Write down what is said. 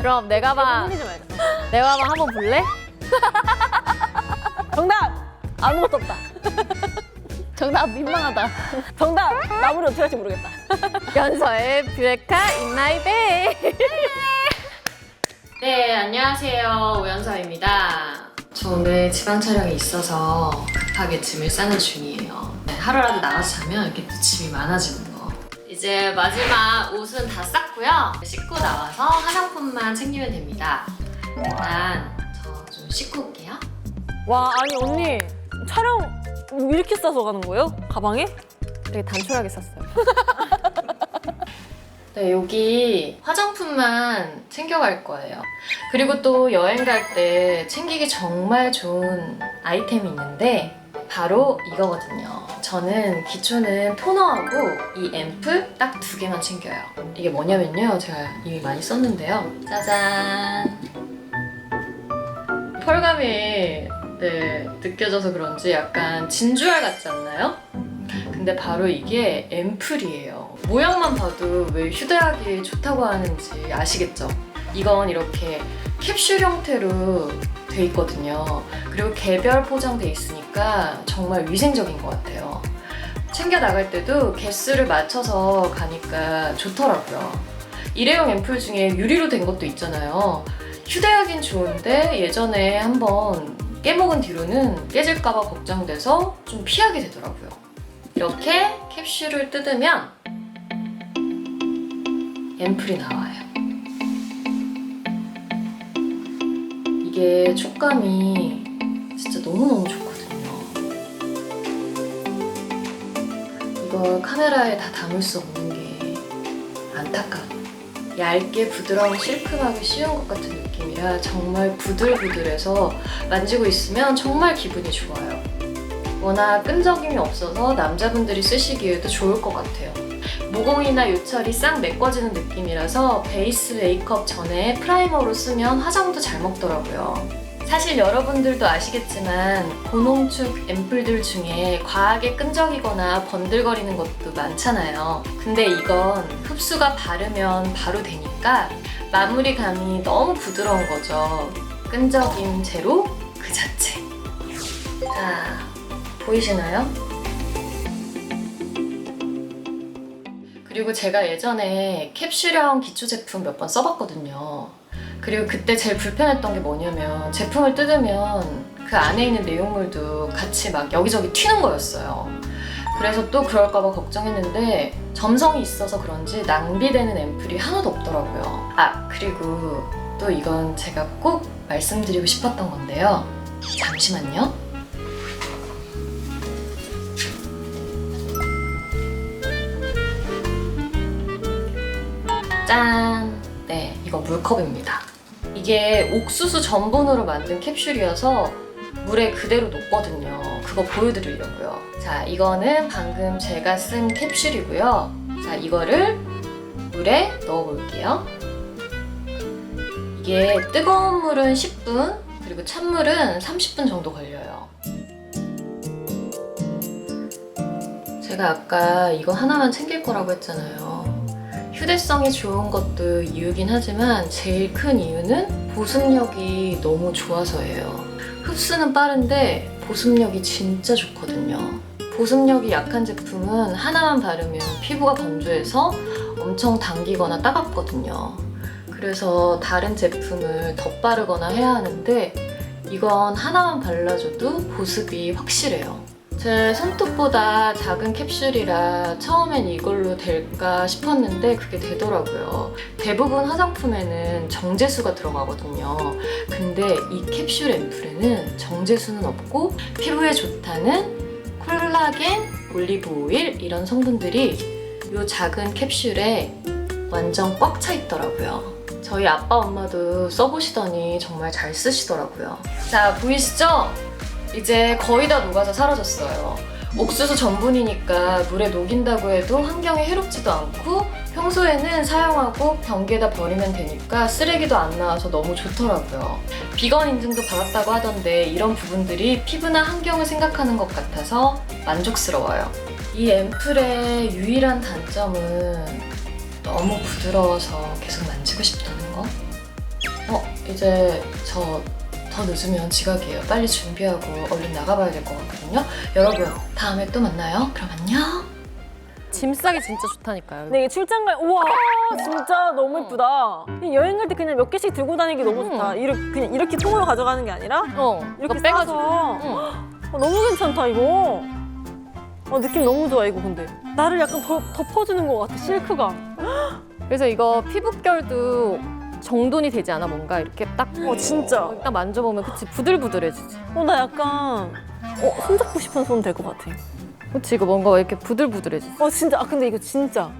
그럼 내 가방 흘리지 말자. 내 가방 한번 볼래? 정답! 아무것도 없다. 정답 민망하다. 정답! 나무를 어떻게 할지 모르겠다. 연서의 뷰에카 인나이베. 네 안녕하세요 오연서입니다. 저 오늘 지방 촬영이 있어서 급하게 짐을 싸는 중이에요. 네, 하루라도 나가서 자면 이렇게 또 짐이 거. 이제 마지막 옷은 다 쌌고요. 씻고 나와서 화장품만 챙기면 됩니다. 일단 저 좀 씻고 올게요. 와, 아니, 언니. 촬영 이렇게 싸서 가는 거예요? 가방에? 되게 단촐하게 쌌어요. 네, 여기 화장품만 챙겨갈 거예요. 그리고 또 여행 갈 때 챙기기 정말 좋은 아이템이 있는데 바로 이거거든요. 저는 기초는 토너하고 이 앰플 딱 두 개만 챙겨요. 이게 뭐냐면요. 제가 이미 많이 썼는데요. 짜잔. 펄감이 네, 느껴져서 그런지 약간 진주알 같지 않나요? 근데 바로 이게 앰플이에요. 모양만 봐도 왜 휴대하기 좋다고 하는지 아시겠죠? 이건 이렇게 캡슐 형태로 돼 있거든요. 그리고 개별 포장돼 있으니까 정말 위생적인 것 같아요. 챙겨 나갈 때도 개수를 맞춰서 가니까 좋더라고요. 일회용 앰플 중에 유리로 된 것도 있잖아요. 휴대하긴 좋은데 예전에 한번 깨먹은 뒤로는 깨질까봐 걱정돼서 좀 피하게 되더라고요. 이렇게 캡슐을 뜯으면 앰플이 나와요. 이게 촉감이 진짜 너무너무 좋거든요. 이걸 카메라에 다 담을 수 없는 게 안타까워요. 얇게 부드러운 실크하기 쉬운 것 같은 느낌이라 정말 부들부들해서 만지고 있으면 정말 기분이 좋아요. 워낙 끈적임이 없어서 남자분들이 쓰시기에도 좋을 것 같아요. 모공이나 요철이 싹 메꿔지는 느낌이라서 베이스 메이크업 전에 프라이머로 쓰면 화장도 잘 먹더라고요. 사실 여러분들도 아시겠지만 고농축 앰플들 중에 과하게 끈적이거나 번들거리는 것도 많잖아요. 근데 이건 흡수가 바르면 바로 되니까 마무리감이 너무 부드러운 거죠. 끈적임 제로 그 자체. 자, 보이시나요? 그리고 제가 예전에 캡슐형 기초 제품 몇 번 써봤거든요. 그리고 그때 제일 불편했던 게 뭐냐면 제품을 뜯으면 그 안에 있는 내용물도 같이 막 여기저기 튀는 거였어요. 그래서 또 그럴까봐 걱정했는데 점성이 있어서 그런지 낭비되는 앰플이 하나도 없더라고요. 아, 그리고 또 이건 제가 꼭 말씀드리고 싶었던 건데요. 잠시만요. 짠! 네, 이거 물컵입니다. 이게 옥수수 전분으로 만든 캡슐이어서 물에 그대로 녹거든요. 그거 보여드리려고요. 자, 이거는 방금 제가 쓴 캡슐이고요. 자, 이거를 물에 넣어볼게요. 이게 뜨거운 물은 10분, 그리고 찬물은 30분 정도 걸려요. 제가 아까 이거 하나만 챙길 거라고 했잖아요. 휴대성이 좋은 것도 이유긴 하지만 제일 큰 이유는 보습력이 너무 좋아서예요. 흡수는 빠른데 보습력이 진짜 좋거든요. 보습력이 약한 제품은 하나만 바르면 피부가 건조해서 엄청 당기거나 따갑거든요. 그래서 다른 제품을 덧바르거나 해야 하는데 이건 하나만 발라줘도 보습이 확실해요. 제 손톱보다 작은 캡슐이라 처음엔 이걸로 될까 싶었는데 그게 되더라고요. 대부분 화장품에는 정제수가 들어가거든요. 근데 이 캡슐 앰플에는 정제수는 없고 피부에 좋다는 콜라겐, 올리브 오일 이런 성분들이 이 작은 캡슐에 완전 꽉 차 있더라고요. 저희 아빠 엄마도 써보시더니 정말 잘 쓰시더라고요. 자, 보이시죠? 이제 거의 다 녹아서 사라졌어요. 옥수수 전분이니까 물에 녹인다고 해도 환경에 해롭지도 않고 평소에는 사용하고 변기에다 버리면 되니까 쓰레기도 안 나와서 너무 좋더라고요. 비건 인증도 받았다고 하던데 이런 부분들이 피부나 환경을 생각하는 것 같아서 만족스러워요. 이 앰플의 유일한 단점은 너무 부드러워서 계속 만지고 싶다는 거? 어, 이제 저 더 늦으면 지각이에요. 빨리 준비하고 얼른 나가봐야 될 것 같거든요. 여러분, 다음에 또 만나요. 그럼 안녕. 짐 싸기 진짜 좋다니까요. 근데 이게 출장 갈 우와 진짜 너무 예쁘다. 이 여행 갈 때 그냥 몇 개씩 들고 다니기 너무 좋다. 이렇게 그냥 이렇게 통으로 가져가는 게 아니라 어, 이거 이렇게 빼가지고. 싸서 응. 어, 너무 괜찮다 이거. 어, 느낌 너무 좋아 이거 근데 나를 약간 더, 덮어주는 것 같아 실크가. 그래서 이거 피부결도 정돈이 되지 않아 뭔가 이렇게 딱. 어 진짜. 딱 만져보면 그치 부들부들해지지. 어 나 약간 어 손잡고 싶은 손 될 것 같아. 그치 이거 뭔가 왜 이렇게 부들부들해지지. 어 진짜 아 근데 이거 진짜